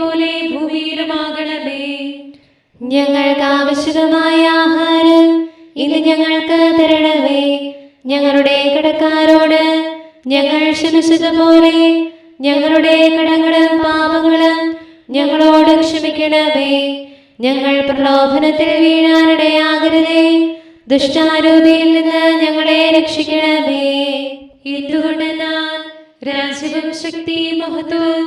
പോലെ ഭൂമിയിലുമാകണമേ. ഞങ്ങൾക്ക് ആവശ്യമായ ആഹാരം ഇത് ഞങ്ങൾക്ക് തരണമേ. ഞങ്ങളുടെ കടക്കാരോട് ഞങ്ങൾ ക്ഷമിച്ചത് പോലെ ഞങ്ങളുടെ കടങ്ങളും പാപങ്ങളും ഞങ്ങളോട് ക്ഷമിക്കണമേ. ഞങ്ങൾ പ്രലോഭനത്തിൽ വീഴാനിടയാകരുതേ. ദുഷ്ടാരൂപിയിൽ നിന്ന് ഞങ്ങളെ രക്ഷിക്കണമേ. എന്തുകൊണ്ട് ഞാൻ രാജ്യവും ശക്തി മഹത്വവും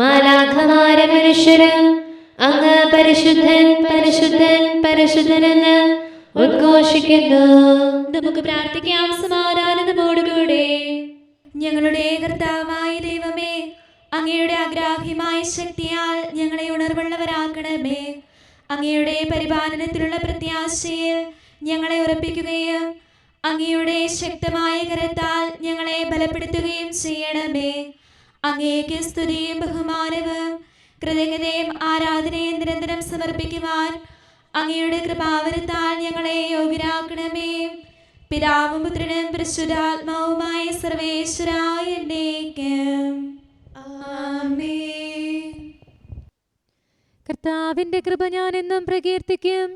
മാലാഖമാര മനുഷ്യര് അങ്ങ് പരിശുദ്ധൻ പരിശുദ്ധൻ പരിശുദ്ധനെന്ന് ഉദ്ഘോഷിക്കുന്നു. നമുക്ക് പ്രാർത്ഥിക്കാം. സമാധാനതോടുകൂടെ ഞങ്ങളുടെ കർത്താവായ ദൈവമേ അങ്ങയുടെ അഗ്രാഹ്യമായ ശക്തിയാൽ ഞങ്ങളെ ഉണർവുള്ളവരാക്കണമേ. അങ്ങയുടെ പരിപാലനത്തിലുള്ള പ്രത്യാശയിൽ ഞങ്ങളെ ഉറപ്പിക്കുകയും അങ്ങയുടെ ശക്തമായ കരത്താൽ ഞങ്ങളെ ബലപ്പെടുത്തുകയും ചെയ്യണമേ. അങ്ങേക്ക് സ്തുതിയും ബഹുമാനവും. കൃതജ്ഞതയും ആരാധനയും നിരന്തരം സമർപ്പിക്കുവാൻ അങ്ങയുടെ കൃപാവരത്താൽ ഞങ്ങളെ യോഗ്യരാക്കണമേ. പിതാവും പുത്രനും പരിശുദ്ധാത്മാവുമായ സർവേശ്വരായ കർത്താവിന്റെ കൃപ ഞാൻ എന്നും പ്രകീർത്തിക്കും.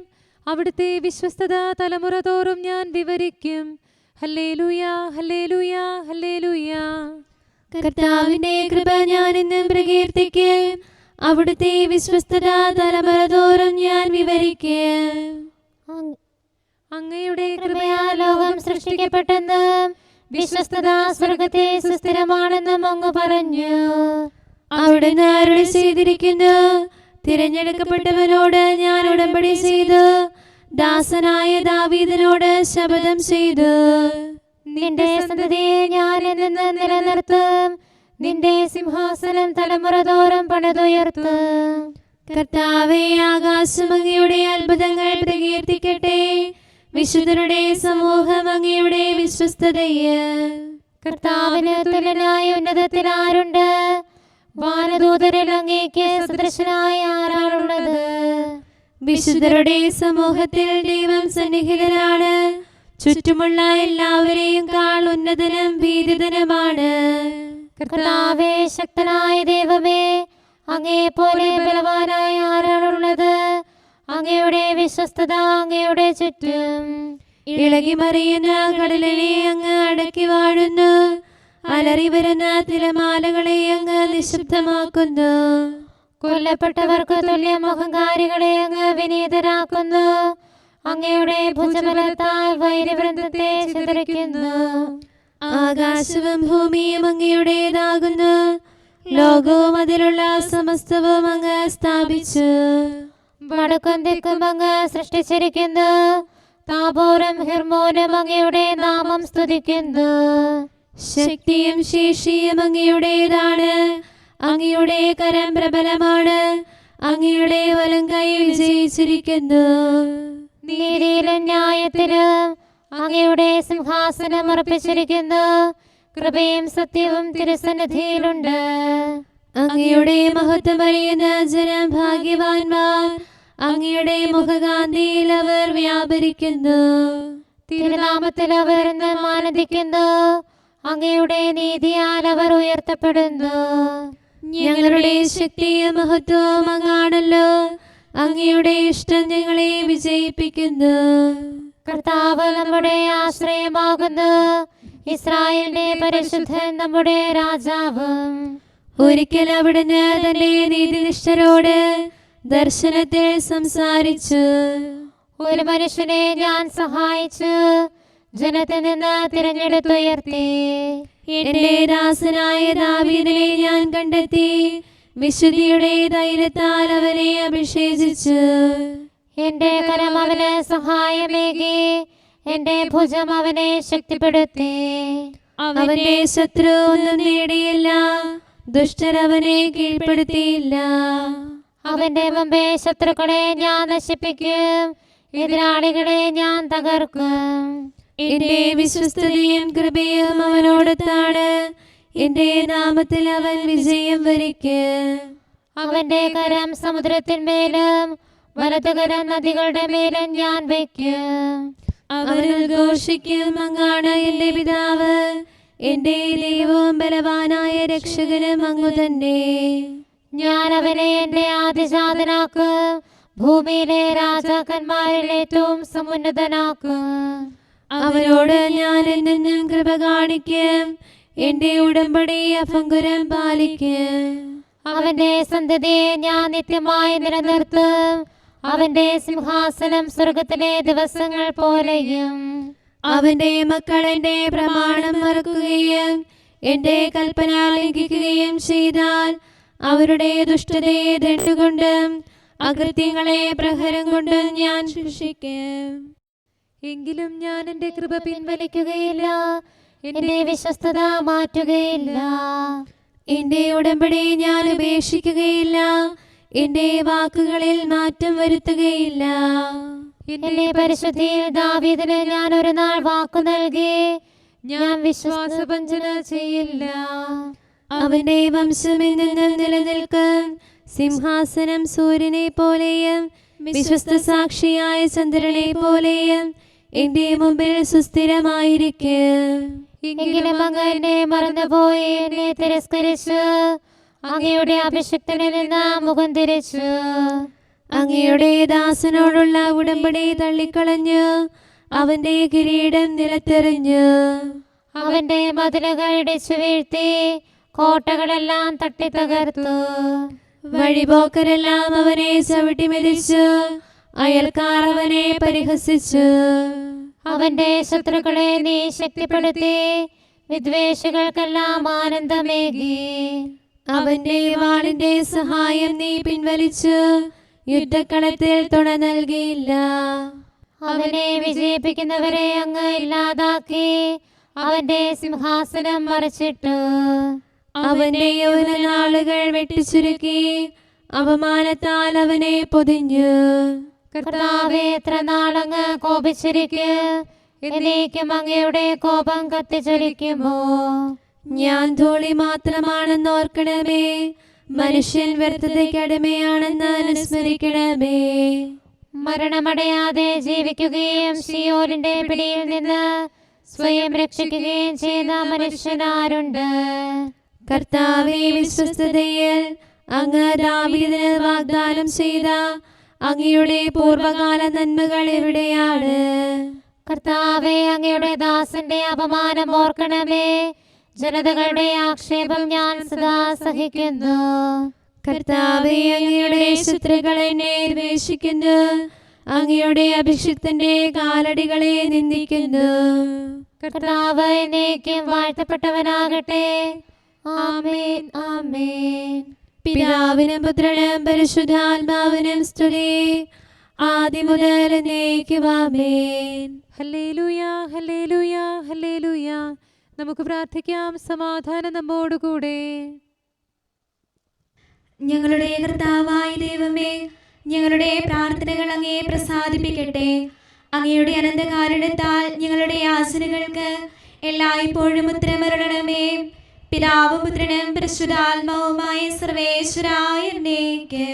അവിടുത്തെ വിശ്വസ്തത തലമുറ തോറും ഞാൻ വിവരിക്കും. Hallelujah hallelujah hallelujah. കർത്താവിന്റെ കൃപ ഞാൻ ഇന്ന് പ്രകീർത്തിക്കും. അവിടുത്തെ വിശ്വസ്തത തലമുറ തോറും ഞാൻ വിവരിക്കും. അങ്ങയുടെ കൃപയാ ലോകം സൃഷ്ടിക്കപ്പെട്ടെന്ന് വിശ്വസ്തത സ്വർഗത്തെ സുസ്ഥിരമാണെന്നും അങ്ങ് പറഞ്ഞു. അവിടുന്ന് അരുളി ചെയ്തിരിക്കുന്നു. തിരഞ്ഞെടുക്കപ്പെട്ടവനോട് ഞാൻ ഉടമ്പടി ചെയ്തു. ദാസനായ ദാവീദിനോട് ശപഥം ചെയ്തു. നിന്റെ സന്തതിയെ ഞാൻ എന്നു നിലനിർത്തും. നിന്റെ സിംഹാസനം തലമുറ തോറും പണതുയർത്തും. കർത്താവെ ആകാശം അങ്ങയുടെ അത്ഭുതങ്ങൾ പ്രകീർത്തിക്കട്ടെ. വിശുദ്ധരുടെ സമൂഹം അങ്ങയുടെ വിശ്വസ്തതയെ. കർത്താവിന് തുല്യനായ ഉന്നതത്തിൽ ആരുണ്ട്? വാനദൂതരിൽ അങ്ങേക്ക് സദൃശനായ ആരാണുള്ളത്? വിശുദ്ധരുടെ സമൂഹത്തിൽ ദൈവം സന്നിഹിതനാണ്. ചുറ്റുമുള്ള എല്ലാവരെയും കാൾ ഉന്നതനും ഭീതിതനുമാണ്. കർത്താവേ ശക്തനായ ദൈവമേ അങ്ങേ പോലെ ബലവാനായ ആരാണുള്ളത്? അങ്ങയുടെ വിശ്വസ്തത അങ്ങയുടെ ചുറ്റും. ഇളകി മറിയുന്ന കടലിനെ അങ്ങ് അടക്കി വാഴുന്നു. അലറി വരുന്ന തിരമാലകളെ അങ്ങ് നിശബ്ദമാക്കുന്നു. കൊല്ലപ്പെട്ടവർക്ക് തുല്യ അഹങ്കാരികളെ അങ്ങ് വിനീതരാക്കുന്നു. അങ്ങയുടെ ഭുജബലത്താൽ വൈരവൃന്ദത്തെ ചിതറിക്കുന്നു. ആകാശവും ഭൂമിയും അങ്ങയുടേതാകുന്നു. ലോകവും അതിലുള്ള സമസ്തവും അങ്ങ് സ്ഥാപിച്ചു. വടക്കും തെക്കും അങ്ങ് സൃഷ്ടിച്ചിരിക്കുന്നു. താപോരം ഹിർമോനും അങ്ങയുടെ നാമം സ്തുതിക്കുന്നു. ശക്തിയും ശേഷിയും അങ്ങയുടേതാണ്. അങ്ങയുടെ കരം പ്രബലമാണ്. അങ്ങയുടെ വലം കൈ വിജയിച്ചിരിക്കുന്നു നീതിയിലും ന്യായത്തിലും അങ്ങയുടെ സിംഹാസനം ഉറപ്പിച്ചിരിക്കുന്നു കൃപയും സത്യവും തിരുസന്നിധിയിലുണ്ട്. അങ്ങയുടെ മഹത്വമറിയുന്ന ജനം ഭാഗ്യവാന്മാർ അങ്ങയുടെ മുഖകാന്തിയിൽ അവർ വ്യാപരിക്കുന്നു. തിരുനാമത്തിൽ അവർ മാനദിക്കുന്നു. ആനന്ദിക്കുന്നു അങ്ങയുടെ നീതിയാൽ അവർ ഉയർത്തപ്പെടുന്നു. ഞങ്ങളുടെ ശക്തിയും മഹത്വവും അങ്ങാണല്ലോ. അങ്ങയുടെ ഇഷ്ടം ഞങ്ങളെ വിജയിപ്പിക്കുന്നു. കർത്താവ് നമ്മുടെ ആശ്രയമാകുന്നു. ഇസ്രായേലിന്റെ പരിശുദ്ധൻ നമ്മുടെ രാജാവ്. ഒരിക്കൽ അവിടുന്ന് തന്റെ നീതിനിഷ്ഠരോട് ദർശനത്തിൽ സംസാരിച്ചു. ഒരു മനുഷ്യനെ ഞാൻ സഹായിച്ചു. ജനത്തിൽ നിന്ന് തിരഞ്ഞെടുത്തുയർത്തി. എന്റെ ദാസനായ ദാവീദിനെ ഞാൻ കണ്ടെത്തി. വിശുദ്ധിയുടെ ധൈര്യത്താൽ അവനെ അഭിഷേചിച്ച്. എന്റെ കരം അവന് സഹായമേകി എന്റെ ഭുജം അവനെ ശക്തിപ്പെടുത്തി. അവന്റെ ശത്രു ഒന്നും നേടിയില്ല ദുഷ്ടരവനെ കീഴ്പ്പെടുത്തിയില്ല. അവന്റെ മുമ്പേ ശത്രുക്കളെ ഞാൻ നശിപ്പിക്കും എതിരാളികളെ ഞാൻ തകർക്കും. എന്റെ വിശ്വസ്തയും കൃപയും അവനോടത്താണ്. എന്റെ നാമത്തിൽ അവൻ വിജയം വരയ്ക്ക് അവന്റെ കരം സമുദ്രത്തിന്മേലും വലതുകരം നദികളുടെ മേലും ഞാൻ വയ്ക്കും. അവൻ ഉദ്ഘോഷിക്കും അങ്ങാണ് എന്റെ പിതാവ്. എന്റെ ദൈവവും ബലവാനായ രക്ഷകനും അങ്ങു തന്നെ. ഞാൻ അവനെ എന്റെ ആദിജാതനാക്കും ഭൂമിയിലെ രാജാക്കന്മാരിൽ ഏറ്റവും സമുന്നതനാക്കും. അവരോട് ഞാൻ എന്നും കൃപ കാണിക്കും. എന്റെ ഉടമ്പടി അഭംഗുരം പാലിക്ക്. അവന്റെ സന്തതിയെ ഞാൻ നിത്യമായി നിലനിർത്തും. അവന്റെ സിംഹാസനം സ്വർഗത്തിലെ ദിവസങ്ങൾ പോലെയും. അവന്റെ മക്കൾ എന്റെ പ്രമാണം മറക്കുകയും എന്റെ കൽപ്പന ലംഘിക്കുകയും ചെയ്താൽ അവരുടെ ദുഷ്ടതയെ ദണ്ടുകൊണ്ടും അകൃത്യങ്ങളെ പ്രഹരം കൊണ്ടും ഞാൻ ശിക്ഷിക്കും. എങ്കിലും ഞാൻ എന്റെ കൃപ പിൻവലിക്കും വലിക്കുകയില്ല എന്റെ വിശ്വസ്തത മാറ്റുകയില്ല. എന്റെ ഉടമ്പടി ഞാൻ ഉപേക്ഷിക്കുകയില്ല. എന്റെ വാക്കുകളിൽ മാറ്റം വരുത്തുകയില്ല. എന്റെ പരിശുദ്ധിയിൽ ദാവീദിന് ഞാൻ ഒരു നാൾ വാക്കു നൽകി. ഞാൻ വിശ്വാസവഞ്ചന ചെയ്യില്ല. അവന്റെ വംശം നിന്ന് നിലനിൽക്കും സിംഹാസനം സൂര്യനെ പോലെയും വിശ്വസ്ത സാക്ഷിയായ ചന്ദ്രനെ പോലെയും എന്റെ മുമ്പിൽ സുസ്ഥിരമായിരിക്കും. എങ്കിലും അങ്ങ് എന്നെ മറന്നുപോയി? എന്നെ തിരസ്കരിച്ചു. അങ്ങയുടെ അഭിഷിക്തനിൽ നിന്ന് മുഖം തിരിച്ചു. അങ്ങയുടെ ദാസനോടുള്ള ഉടമ്പടി തള്ളിക്കളഞ്ഞു. അവന്റെ കിരീടം നിലത്തെറിഞ്ഞു. അവന്റെ മതിലുകൾ ഇടിച്ചു വീഴ്ത്തി കോട്ടകളെല്ലാം തട്ടി തകർത്തു. വഴിപോക്കരെല്ലാം അവനെ ചവിട്ടി മെതിച്ചു. അയൽക്കാർ അവനെ പരിഹസിച്ചു. അവന്റെ ശത്രുക്കളെ നീ ശക്തിപ്പെടുത്തി. വിദ്വേഷികൾക്കെല്ലാം ആനന്ദമേകി. അവന്റെ വാളിന്റെ സഹായം നീ പിൻവലിച്ച് യുദ്ധക്കളത്തിൽ തുണ നൽകിയില്ല. അവനെ വിജയിപ്പിക്കുന്നവരെ അങ്ങ് ഇല്ലാതാക്കി അവന്റെ സിംഹാസനം മറിച്ചിട്ടു. അവന്റെ യൗവനാളുകൾ വെട്ടിച്ചുരുക്കി അവമാനത്താൽ അവനെ പൊതിഞ്ഞു. കർത്താവെ എത്ര നാളങ്ങ് കോപിച്ചിരിക്കും? എന്നേക്കും അങ്ങയുടെ കോപം കത്തിച്ചൊലിക്കുമോ? ഞാൻ ധൂളി മാത്രമാണെന്ന് ഓർക്കണമേ. മനുഷ്യൻ വ്യർത്ഥതയ്ക്ക് അടിമയാണെന്ന് അനുസ്മരിക്കണമേ. മരണമടയാതെ ജീവിക്കുകയും സിയോലിന്റെ പിടിയിൽ നിന്ന് സ്വയം രക്ഷിക്കുകയും ചെയ്ത മനുഷ്യനാരുണ്ട്. കർത്താവെ വിശ്വസ്തതയിൽ അങ്ങ് ദാവീദിന് വാഗ്ദാനം ചെയ്ത അങ്ങയുടെ പൂർവകാല നന്മകൾ എവിടെയാണ്? കർത്താവെ അങ്ങയുടെ ദാസന്റെ അപമാനം ഓർക്കണമേ. ജനതകളുടെ ആക്ഷേപം ഞാൻ സദാ സഹിക്കുന്നു. കർത്താവെ അങ്ങയുടെ ശത്രുക്കളെ എന്നെ ദ്വേഷിക്കുന്നു. അങ്ങയുടെ അഭിഷിക്തന്റെ കാലടികളെ നിന്ദിക്കുന്നു. കർത്താവ് എന്നേക്കും വാഴ്ത്തപ്പെട്ടവനാകട്ടെ. ആമേൻ ആമേൻ. പിതാവിനും പുത്രനും പരിശുദ്ധാത്മാവിനും സ്തുതി. ആദ്യം മുതൽ എന്നേക്കുവാമേൻ ഹല്ലേലൂയ ഹല്ലേലൂയ ഹല്ലേലൂയ. നമുക്ക് പ്രാർത്ഥിക്കാം സമാധാനം നമ്മോടുകൂടെ ഞങ്ങളുടെ കർത്താവായ ദൈവമേ ഞങ്ങളുടെ പ്രാർത്ഥനകൾ അങ്ങേ പ്രസാദിപ്പിക്കട്ടെ. അങ്ങയുടെ അനന്തകാരണത്താൽ ഞങ്ങളുടെ ആസനകൾക്ക് എല്ലായ്പ്പോഴും ഉത്തരമരണമേ. പിതാവ് പുത്രനും പരിശുദ്ധാത്മാവുമായ സർവേശ്വരായനേക്ക്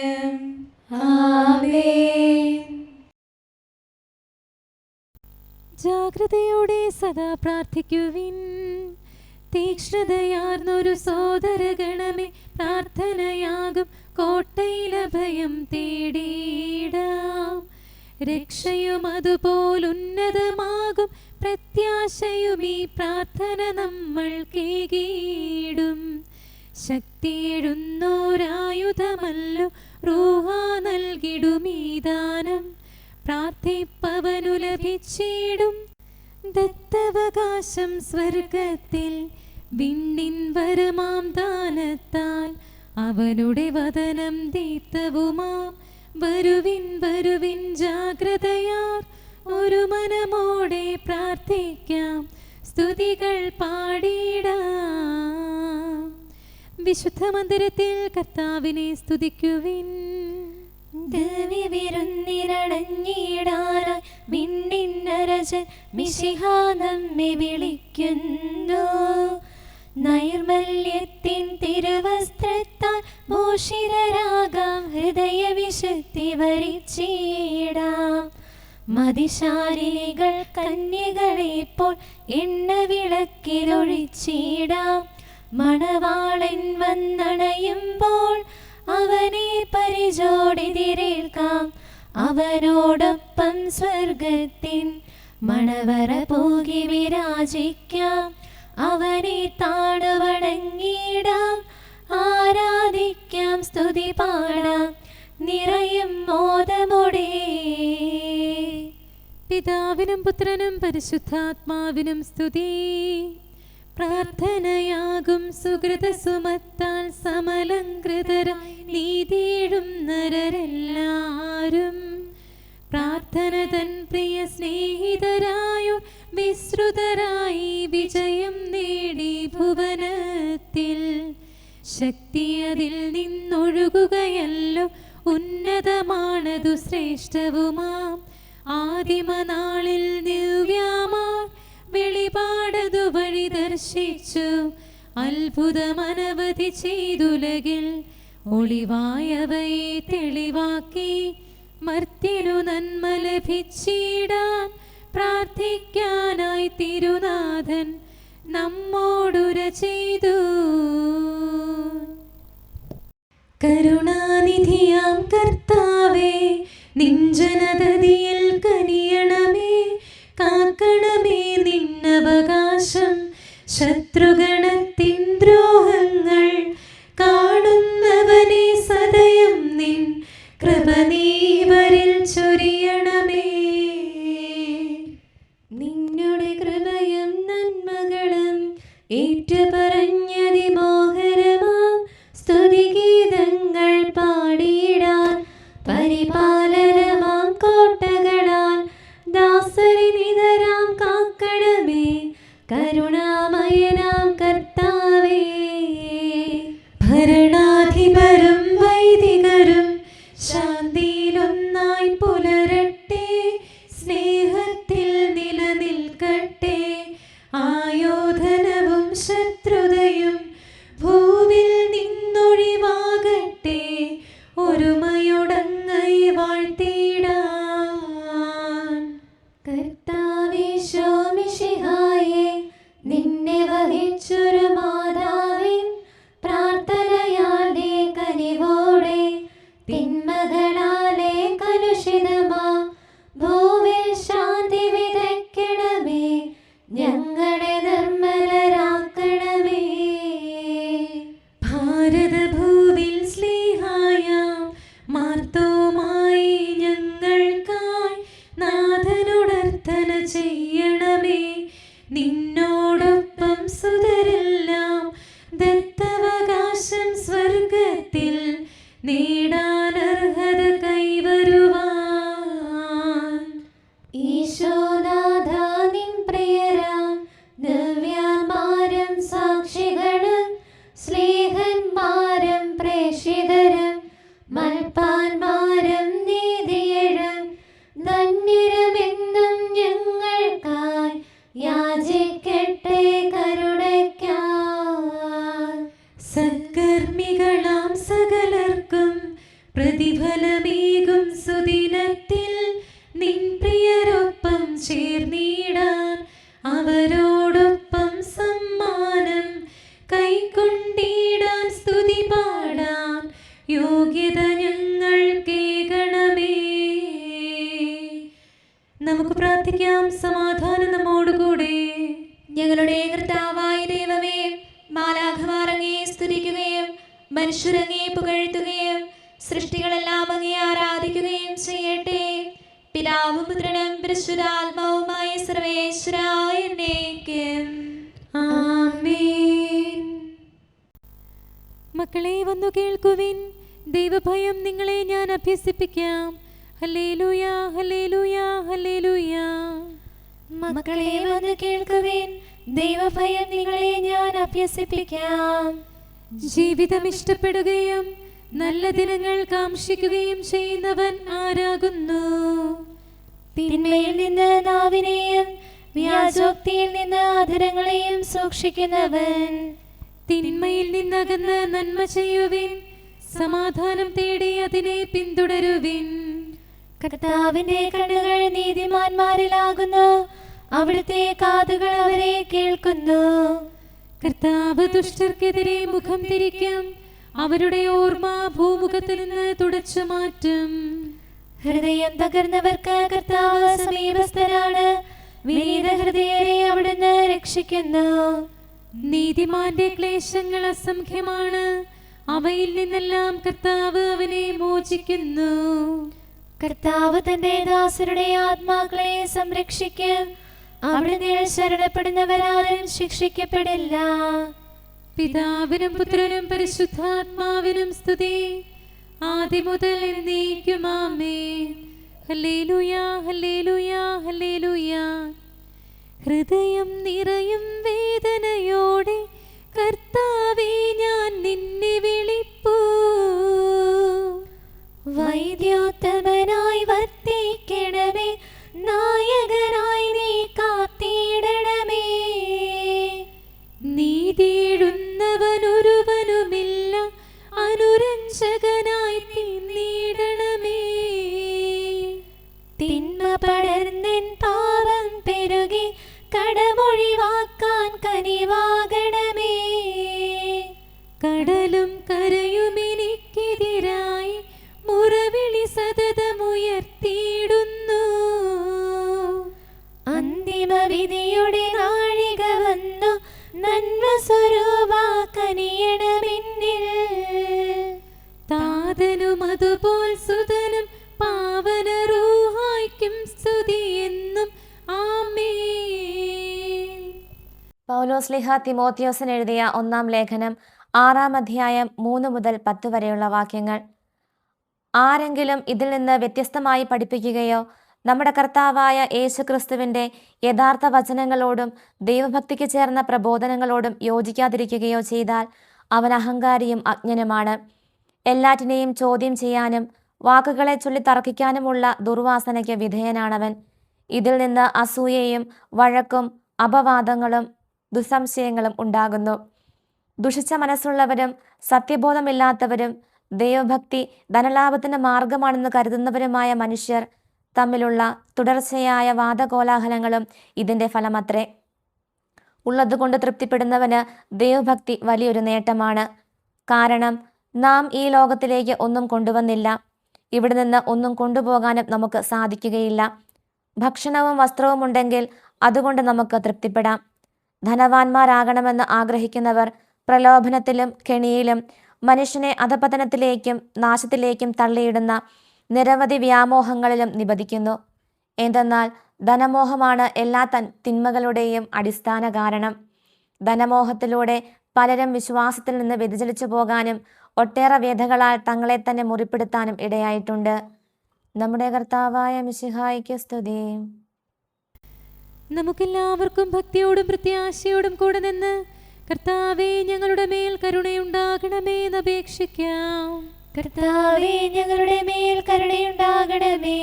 ജാഗ്രതയോടെ സദാ പ്രാർത്ഥിക്കുവിൻ. തീക്ഷ്ണതയാർന്നൊരു സോദരഗണമേ പ്രാർത്ഥനയാകും. കോട്ടയിലഭയം തേടിയിടാം രക്ഷയും അതുപോലുന്നതമാകും. പ്രത്യാശയും ഈ പ്രാർത്ഥന നമ്മൾ കേകീടും. ശക്തിയെഴുന്നോരായുധമല്ലോ റൂഹ നൽകിടുമീ ദാനം. പ്രാർത്ഥിപ്പവനു ലഭിച്ചിടും. ദത്തവകാശം സ്വർഗത്തിൽ വിണ്ണിൻ വരമാം ദാനത്താൽ. അവനുടെ വതനം തീത്തവുമാം വരുവിൻ വരുവിൻ ജാഗ്രതയാർ. ഒരു മനമോടെ പ്രാർത്ഥിക്കാം. സ്തുതികൾ പാടിടാം. വിശുദ്ധ മന്ദിരത്തിൽ കർത്താവിനെ സ്തുതിക്കുവിൻ. ദിവ്യവിരുന്നിരടഞ്ഞിടാനായി വിണ്ണിന്നരജൻ മിശിഹ നമ്മെ വിളിക്കുന്നു. നൈർമല്യത്തിൻ തിരുവസ്ത്രത്താൽ ഭൂഷിതരാകാം. ഹൃദയവിശുദ്ധി വരിച്ചിടാം. മതിശാലികൾ കന്യകളെപ്പോൾ എണ്ണ വിളക്കിലൊഴിച്ചിടാം മണവാളൻ വന്നണയുമ്പോൾ അവനെ പരിചോടിതിരേൽക്കാം അവനോടൊപ്പം സ്വർഗത്തിൻ മണവറ പോകി വിരാജിക്കാം. അവനെ താണവണങ്ങിടാം. ആരാധിക്കാം സ്തുതി പാടാം. നിറയും മോദമോടേ. പിതാവിനും പുത്രനും പരിശുദ്ധാത്മാവിനും സ്തുതി. പ്രാർത്ഥനയാകും സുഹൃത സുമത്താൽ സമലങ്കൃതരായി നീതിയിടും നരരെല്ലാരും. പ്രാർത്ഥന തൻ പ്രിയ സ്നേഹിതരായോ വിശ്രുതരായി വിജയം നേടി ഭുവനത്തിൽ. ശക്തി അതിൽ നിന്നൊഴുകുകയല്ലോ ഉന്നതമാണതു ശ്രേഷ്ഠവുമാം. ആദിമനാളിൽ ദിവ്യാമാർ വെളിപാടതു വഴി ദർശിച്ചു. അത്ഭുതമനവധി ചെയ്തുലകിൽ ഒളിവായവയെ തെളിവാക്കി മർത്യനു നന്മ ലഭിച്ചിടാൻ പ്രാർത്ഥിക്കാനായി തിരുനാഥൻ നമ്മോടുര ചെയ്തു. കരുണാനിധിയാം കർത്താവേ നിഞ്ജനതതിയിൽ കനിയണമേ കാക്കണമേ നിന്നവകാശം. ശത്രുഗണത്തിൻ ദ്രോഹങ്ങൾ കാണുന്നവനെ സദയം നിൻ കൃപ നീവരിൽ ചൊരിയണമേ. നിന്നുടെ കൃപയും നന്മകളും ഏറ്റുപറഞ്ഞതിമോഹരമാം സ്തുതിക്കുകയും മനുഷ്യരങ്ങേ പുകഴ്ത്തുകയും സൃഷ്ടികളെല്ലാം അങ്ങേ ആരാധിക്കുകയും ചെയ്യട്ടെ. പിതാവും പുത്രനും പരിശുദ്ധാത്മാവുമായ സർവേശ്വരായ എന്നേക്കും. മക്കളെ വന്നു കേൾക്കുവിൻ. ദൈവഭയം നിങ്ങളെ ഞാൻ അഭ്യസിപ്പിക്കാം. Hallelujah hallelujah hallelujah. മക്കളെ വന്ന് കേൾക്കുവിൻ. ദൈവഭയം നിങ്ങളെ ഞാൻ അഭ്യസിപ്പിക്കാം. ജീവിതം ഇഷ്ടപ്പെടുകയും നല്ല ദിനങ്ങൾ കാംക്ഷിക്കുകയും ചെയ്യുന്നവൻ ആരാകുന്നു? തിന്മയിൽ നിന്ന് നാവിനെയും വ്യാജോക്തിയിൽ നിന്ന് ആധാരങ്ങളെയും സൂക്ഷിക്കുന്നവൻ. തിന്മയിൽ നിന്നകന്ന് നന്മ ചെയ്യുവിൻ സമാധാനം തേടി അതിനെ പിന്തുടരുവിൻ. കർത്താവിന്റെ കണ്ണുകൾ നീതിമാന്മാരിലാകുന്നു അവിടുത്തെ കാതുകൾ അവരെ കേൾക്കുന്നു. കർത്താവ് ദുഷ്ടർക്കെതിരെ മുഖം തിരിക്കും. അവരുടെ ഓർമ്മ ഭൂമുഖത്തിൽ നിന്ന് തുടച്ചു മാറ്റും. ഹൃദയം തകർന്നവർക്ക് കർത്താവ് സമീപസ്ഥനാണ്. വിനീത ഹൃദയരെ അവിടുന്ന് രക്ഷിക്കുന്നു. നീതിമാന്റെ ക്ലേശങ്ങൾ അസംഖ്യമാണ്. അവയിൽ നിന്നെല്ലാം കർത്താവ് അവനെ മോചിക്കുന്നു. കർത്താവ് തന്റെ ദാസരുടെ ആത്മാക്കളെ സംരക്ഷിക്കും. അവിടുന്ന് ശരണപ്പെടുന്നവരാരും ശിക്ഷിക്കപ്പെടില്ല. പിതാവിനും പുത്രനും പരിശുദ്ധാത്മാവിനും സ്തുതി. ആദ്യം മുതൽ ഹൃദയം നിറയും വേദനയോടെ കർത്താവേ ഞാൻ നിന്നെ വിളിപ്പൂ. വൈദ്യോത്തമനായി വർത്തിക്കണമേ പൗലോസ്ലിഹ തിമോത്യോസൻ എഴുതിയ ഒന്നാം ലേഖനം ആറാം അധ്യായം മൂന്ന് മുതൽ പത്ത് വരെയുള്ള വാക്യങ്ങൾ. ആരെങ്കിലും ഇതിൽ നിന്ന് വ്യത്യസ്തമായി പഠിപ്പിക്കുകയോ നമ്മുടെ കർത്താവായ യേശുക്രിസ്തുവിന്റെ യഥാർത്ഥ വചനങ്ങളോടും ദൈവഭക്തിക്ക് ചേർന്ന പ്രബോധനങ്ങളോടും യോജിക്കാതിരിക്കുകയോ ചെയ്താൽ അവൻ അഹങ്കാരിയും അജ്ഞനുമാണ്. എല്ലാറ്റിനെയും ചോദ്യം ചെയ്യാനും വാക്കുകളെ ചൊല്ലി തർക്കിക്കാനുമുള്ള ദുർവാസനയ്ക്ക് വിധേയനാണവൻ. ഇതിൽ നിന്ന് അസൂയയും വഴക്കും അപവാദങ്ങളും ദുസ്സംശയങ്ങളും ഉണ്ടാകുന്നു. ദുഷിച്ച മനസ്സുള്ളവരും സത്യബോധമില്ലാത്തവരും ദൈവഭക്തി ധനലാഭത്തിന് മാർഗമാണെന്ന് കരുതുന്നവരുമായ മനുഷ്യർ തമ്മിലുള്ള തുടർച്ചയായ വാദകോലാഹലങ്ങളും ഇതിന്റെ ഫലമത്രേ. ഉള്ളതുകൊണ്ട് തൃപ്തിപ്പെടുന്നവന് ദൈവഭക്തി വലിയൊരു നേട്ടമാണ്. കാരണം നാം ഈ ലോകത്തിലേക്ക് ഒന്നും കൊണ്ടുവന്നില്ല. ഇവിടെ നിന്ന് ഒന്നും കൊണ്ടുപോകാനും നമുക്ക് സാധിക്കുകയില്ല. ഭക്ഷണവും വസ്ത്രവും ഉണ്ടെങ്കിൽ അതുകൊണ്ട് നമുക്ക് തൃപ്തിപ്പെടാം. ധനവാന്മാരാകണമെന്ന് ആഗ്രഹിക്കുന്നവർ പ്രലോഭനത്തിലും കെണിയിലും മനുഷ്യനെ അധപതനത്തിലേക്കും നാശത്തിലേക്കും തള്ളിയിടുന്ന നിരവധി വ്യാമോഹങ്ങളിലും നിബദിക്കുന്നു എന്തെന്നാൽ ധനമോഹമാണ് എല്ലാ തൻ തിന്മകളുടെയും അടിസ്ഥാന കാരണം. ധനമോഹത്തിലൂടെ പലരും വിശ്വാസത്തിൽ നിന്ന് വ്യതിചലിച്ചു പോകാനും ഒട്ടേറെ വേദകളാൽ തങ്ങളെ തന്നെ മുറിപ്പെടുത്താനും ഇടയായിട്ടുണ്ട്. നമ്മുടെ കർത്താവായ മിശിഹായിക്ക് സ്തുതി. നമുക്കെല്ലാവർക്കും ഭക്തിയോടും പ്രത്യാശയോടും കൂടെ നിന്ന് കർത്താവെ ഞങ്ങളുടെ മേൽ കരുണയുണ്ടാകണമേ എന്ന് അപേക്ഷിക്കാം. കർത്താവേ ഞങ്ങളുടെ മേൽ കരുണയുണ്ടാകണമേ.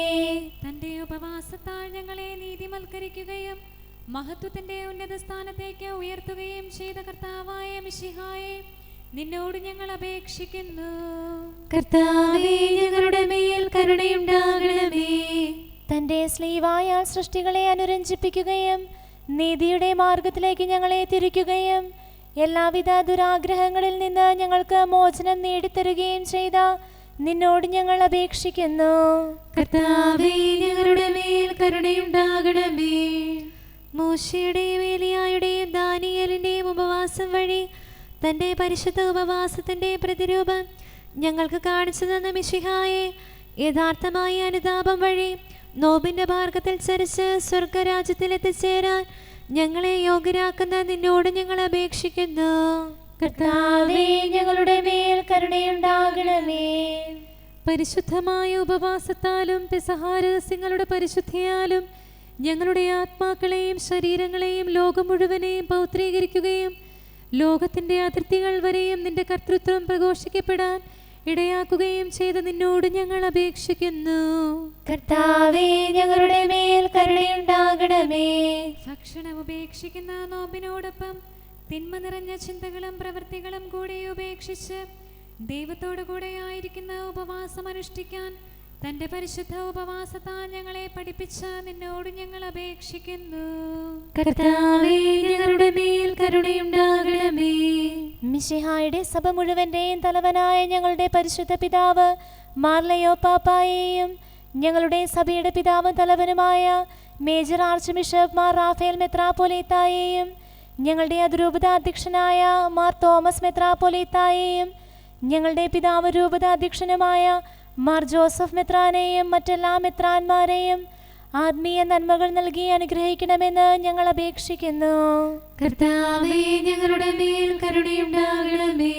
തന്റെ ഉപവാസത്താൽ ഞങ്ങളെ നീതിമൽക്കരിക്കുകയും മഹത്വത്തിന്റെ ഉന്നത സ്ഥാനത്തേക്ക് ഉയർത്തുകയും ചെയ്ത കർത്താവായ മിശിഹായെ നിന്നോട് ഞങ്ങൾ അപേക്ഷിക്കുന്നു. കർത്താവേ ഞങ്ങളുടെ മേൽ കരുണയുണ്ടാകണമേ. തന്റെ സ്ലീവായാൽ സൃഷ്ടികളെ അനുരഞ്ജിപ്പിക്കുകയും നീതിയുടെ മാർഗത്തിലേക്ക് ഞങ്ങളെ തിരിക്കുകയും എല്ലാവിധ ദുരാഗ്രഹങ്ങളിൽ നിന്ന് ഞങ്ങൾക്ക് മോചനം നേടിത്തരുകയും ചെയ്ത നിന്നോട് ഞങ്ങൾ അപേക്ഷിക്കുന്നു. കർത്താവേ ഞങ്ങളുടെ മേൽ കരുണയുണ്ടാകണമേ. മോശയുടെയും ഏലിയായുടെയും ദാനിയലിന്റെയും ഉപവാസം വഴി തന്റെ പരിശുദ്ധ ഉപവാസത്തിന്റെ പ്രതിരൂപം ഞങ്ങൾക്ക് കാണിച്ചു തന്ന മിശിഹായെ യഥാർത്ഥമായ അനുതാപം വഴി നോബിന്റെ മാർഗത്തിൽ ചരിച്ച് സ്വർഗരാജ്യത്തിൽ എത്തിച്ചേരാൻ ഞങ്ങളെ യോഗ്യരാക്കുന്ന നിന്നോട് ഞങ്ങൾ അപേക്ഷിക്കുന്നു. കർത്താവേ ഞങ്ങളുടെ മേൽ കരുണയുണ്ടാകണമേ. പരിശുദ്ധമായ ഉപവാസത്താലും പെസഹാരഹസ്യങ്ങളുടെ പരിശുദ്ധിയാലും ഞങ്ങളുടെ ആത്മാക്കളെയും ശരീരങ്ങളെയും ലോകം മുഴുവനെയും പൗത്രീകരിക്കുകയും ലോകത്തിന്റെ അതിർത്തികൾ വരെയും നിന്റെ കർത്തൃത്വം പ്രഘോഷിക്കപ്പെടാൻ ഇടയാക്കുകയും ചെയ്ത നിന്നോട് ഞങ്ങൾ അപേക്ഷിക്കുന്നു. കർത്താവേ ഞങ്ങളുടെ മേൽ കരുണയുണ്ടാകണമേ. ഭക്ഷണം ഉപേക്ഷിക്കുന്ന നോമ്പിനോടൊപ്പം തിന്മ നിറഞ്ഞ ചിന്തകളും പ്രവൃത്തികളും കൂടെ ഉപേക്ഷിച്ച് ദൈവത്തോടു കൂടെ ആയിരിക്കുന്ന ഉപവാസം അനുഷ്ഠിക്കാൻ തന്റെ പരിശുദ്ധ ഉപവാസത്താൽ ഞങ്ങളെ പഠിപ്പിച്ച നിന്നോട് ഞങ്ങൾ അപേക്ഷിക്കുന്നു. കർത്താവേ ഞങ്ങളുടെ മേൽ കരുണയുണ്ടാകണമേ. മിഷിഹായുടെ സഭ മുഴുവന്റെയും തലവനായ ഞങ്ങളുടെ പരിശുദ്ധ പിതാവ് മാർലയോ പാപ്പായെയും ഞങ്ങളുടെ സഭയുടെ പിതാവും തലവനുമായ major arch bishop Mar Raphael മെത്രാപ്പൊലീത്തായെയും ഞങ്ങളുടെ അതിരൂപത അധ്യക്ഷനായ മാർ തോമസ് മെത്രാപ്പൊലീത്തായെയും ഞങ്ങളുടെ പിതാവ് രൂപത അധ്യക്ഷനുമായ മാർ ജോസഫ് മെത്രാനെയും മറ്റെല്ലാ മെത്രാന്മാരെയും ആത്മീയ നന്മകൾ നൽകി അനുഗ്രഹിക്കണമെന്ന് ഞങ്ങൾ അപേക്ഷിക്കുന്നു. കർത്താവേ ഞങ്ങളുടെ മേൽ കരുണയുണ്ടാകണമേ.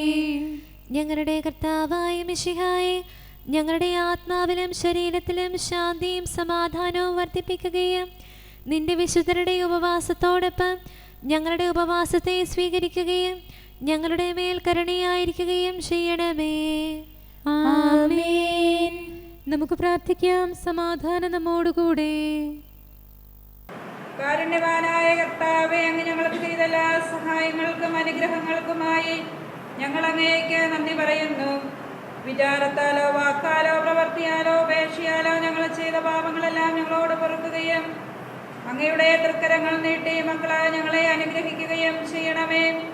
ഞങ്ങളുടെ കർത്താവായ മിശിഹായെ ഞങ്ങളുടെ ആത്മാവിലും ശരീരത്തിലും ശാന്തിയും സമാധാനവും വർദ്ധിപ്പിക്കുകയും നിന്റെ വിശുദ്ധരുടെ ഉപവാസത്തോടൊപ്പം ഞങ്ങളുടെ ഉപവാസത്തെ സ്വീകരിക്കുകയും ഞങ്ങളുടെ മേൽ കരുണയായിരിക്കുകയും ചെയ്യണമേ. നമുക്ക് പ്രാർത്ഥിക്കാം. സമാധാനം നമ്മോടുകൂടെ. കാരുണ്യവാനായ കർത്താവെ അങ്ങ് ഞങ്ങൾക്ക് ചെയ്തെല്ലാ സഹായങ്ങൾക്കും അനുഗ്രഹങ്ങൾക്കുമായി ഞങ്ങൾ അങ്ങേക്ക് നന്ദി പറയുന്നു. വിചാരത്താലോ വാക്കാലോ പ്രവർത്തിയാലോ ഉപേക്ഷയാലോ ഞങ്ങൾ ചെയ്ത പാപങ്ങളെല്ലാം ഞങ്ങളോട് പൊറുക്കുകയും അങ്ങയുടെ തൃക്കരങ്ങൾ നീട്ടി മക്കളായ ഞങ്ങളെ അനുഗ്രഹിക്കുകയും ചെയ്യണമേ.